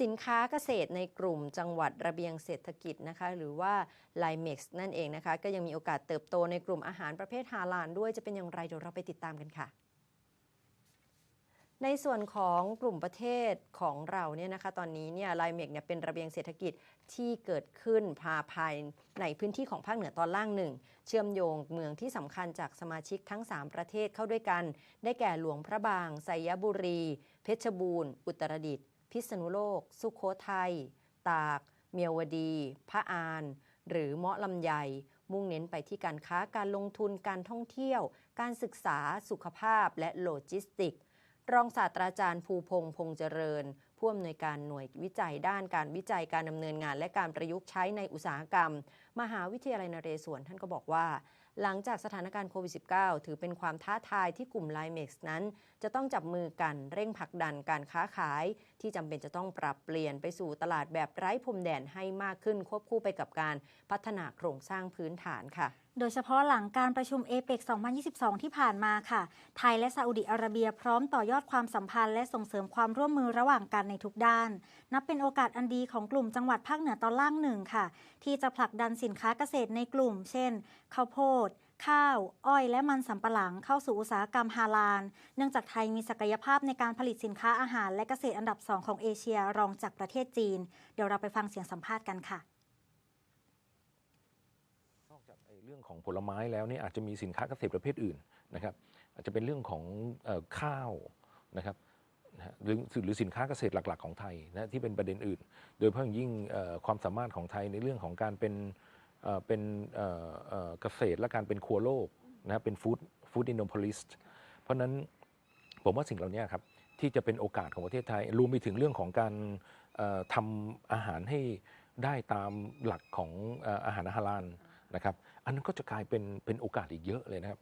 สินค้าเกษตรในกลุ่มจังหวัดระเบียงเศรษฐกิจนะคะหรือว่า l i m e x นั่นเองนะคะ ก็ยังมีโอกาสเติบโตในกลุ่มอาหารประเภทฮาลาลด้วยจะเป็นอย่างไรเดี๋ยวเราไปติดตามกันค่ะในส่วนของกลุ่มประเทศของเราเนี่ยนะคะตอนนี้เนี่ยไลเมกเนี่ยเป็นระเบียงเศรษฐกิจที่เกิดขึ้นพาภายในพื้นที่ของภาคเหนือตอนล่างหนึ่ง เชื่อมโยงเมืองที่สำคัญจากสมาชิกทั้ง 3 ประเทศเข้าด้วยกัน ได้แก่หลวงพระบางไสยบุรี เพชรบูรณ์ อุตรดิตถ์ พิษณุโลก สุขโขทัย ตาก เมียวดี พระอาน หรือเมาะลำไย มุ่งเน้นไปที่การค้าการลงทุนการท่องเที่ยว การศึกษาสุขภาพและโลจิสติก รองศาสตราจารย์ภูพงษ์พงษ์เจริญ ผู้อำนวยการหน่วยวิจัยด้านการวิจัยการดำเนินงาน และการประยุกต์ใช้ในอุตสาหกรรม มหาวิทยาลัยนเรศวรท่านก็บอกว่า หลังจากสถานการณ์โควิด -19 ถือเป็นความท้าทายที่กลุ่ม l i m e x นั้น จะต้องจับมือกันเร่งผลักดันการค้าขาย ที่จำเป็นจะต้องปรับเปลี่ยนไปสู่ตลาดแบบไร้พรมแดนให้มากขึ้นควบคู่ไปกับการพัฒนาโครงสร้างพื้นฐานค่ะโดยเฉพาะหลังการประชุมเอเปก2022 ที่ผ่านมาค่ะ ไทยและซาอุดิอาระเบียพร้อมต่อยอดความสัมพันธ์และส่งเสริมความร่วมมือระหว่างกันในทุกด้าน นับเป็นโอกาสอันดีของกลุ่มจังหวัดภาคเหนือตอนล่างหนึ่งค่ะ ที่จะผลักดันสินค้าเกษตรในกลุ่ม เช่น ข้าวโพดข้าว อ้อย และมันสำปะหลังเข้าสู่อุตสาหกรรมฮาลาล เนื่องจากไทยมีศักยภาพในการผลิตสินค้าอาหารและเกษตรอันดับสองของเอเชียรองจากประเทศจีน เดี๋ยวเราไปฟังเสียงสัมภาษณ์กันค่ะนอกจากเรื่องของผลไม้แล้วเนี่ยอาจจะมีสินค้าเกษตรประเภทอื่นนะครับ อาจจะเป็นเรื่องของอข้าวนะครับ นะหรือหรือสินค้าเกษตรหลัก ๆ ของไทยนะที่เป็นประเด็นอื่น โดยเพาะอย่างยิ่งความสามารถของไทยในเรื่องของการเป็นเป็นเกษตรและการเป็นครัวโลกนะเป็นฟู้ดฟู้ดอินโนโพลิสเพราะนั้นผมว่าสิ่งเหล่านี้ครับที่จะเป็นโอกาสของประเทศไทย รวมไปถึงเรื่องของการทำอาหารให้ได้ตามหลักของอาหารฮาลาลนะครับ อันนั้นก็จะกลายเป็นเป็นโอกาสอีกเยอะเลยนะครับ